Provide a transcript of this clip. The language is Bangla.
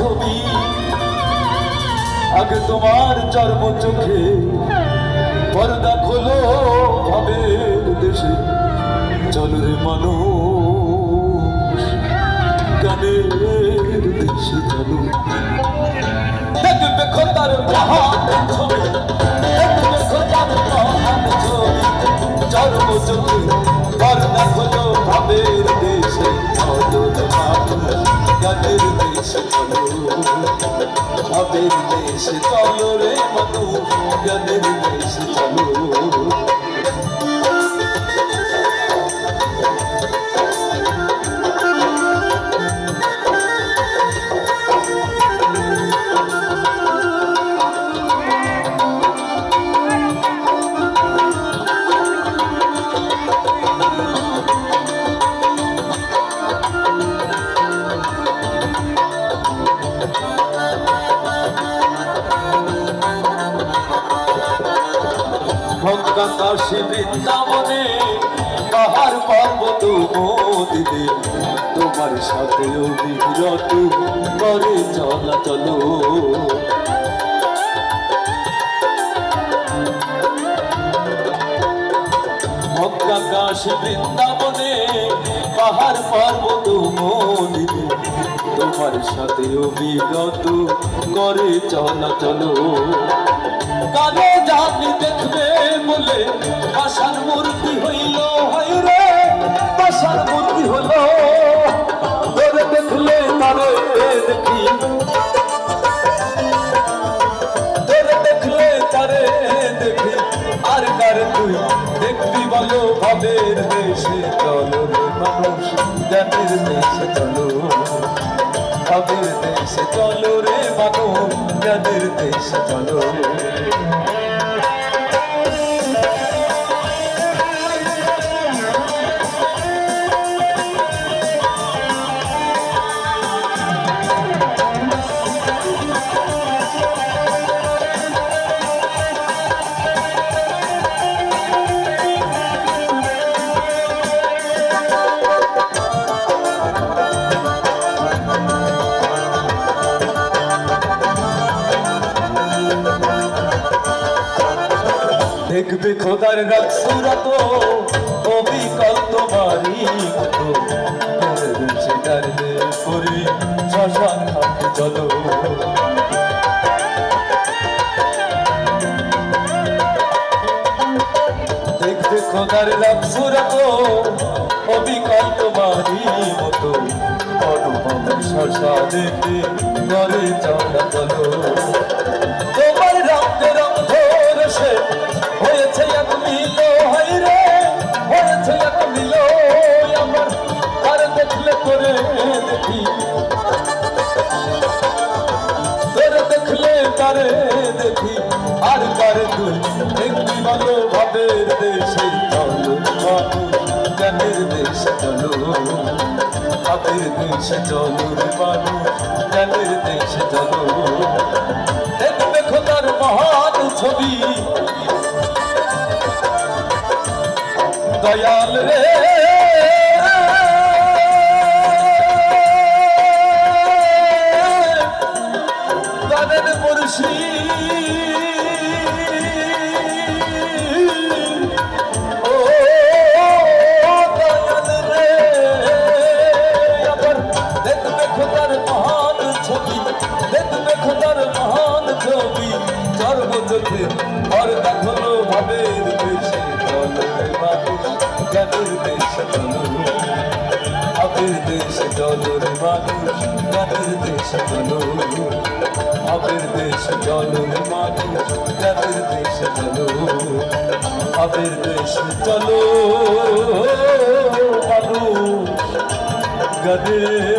ছবি আগে তোমার চর্ম চোখে পর্দা খোলো ভাবে দেশে। চল রে মানো গানের দেশে চলো। দেখবে খোদার ছবি, দেখবে খোদার চর্ম চোখে ভাবের দেশে কাশী বৃন্দাবনে, পাহাড় পর্বত মোদিনে তোমার সাথে অবিরত করে চলাচল কাশী বৃন্দাবনে, পাহাড় পর্বত মোদিনে তোমার সাথে অবিরত করে চলাচল কানে জানি দেখবে বলে আশার মূর্তি হইল, হয় রে আশার মূর্তি হলো। তোরে দেখলে তারে দেখি। তোরে দেখলে তারে দেখি। আর কার তুই দেখবি বলো, ভাবের দেশে চলো মানুষ জ্ঞানের দেশে চলো ভাবের দেশে চলো রে মানুষ। জ্ঞানের দেশে চলো। খোদার রাত সুরত অবিকল তোমারই দাঁড়িয়ে করে শ্মশান ঘাটে চলো। দেখবে খোদার তোমারই মতো অনুপম শ্মশানেতে করে চলো। ভাবের দেশে চলো রে মানুষ জ্ঞানের দেশে চলো দেখবে খোদার মহান ছবি। দয়াল রে ভাবের দেশে চলো রে মানুষ জ্ঞানের দেশে চলো আবের দেশে চলো রে মানুষ জ্ঞানের দেশে চলো আবের দেশে চলো রে মানুষ জ্ঞানের দেশে চলো আবের দেশে চলো মানুষ জ্ঞানের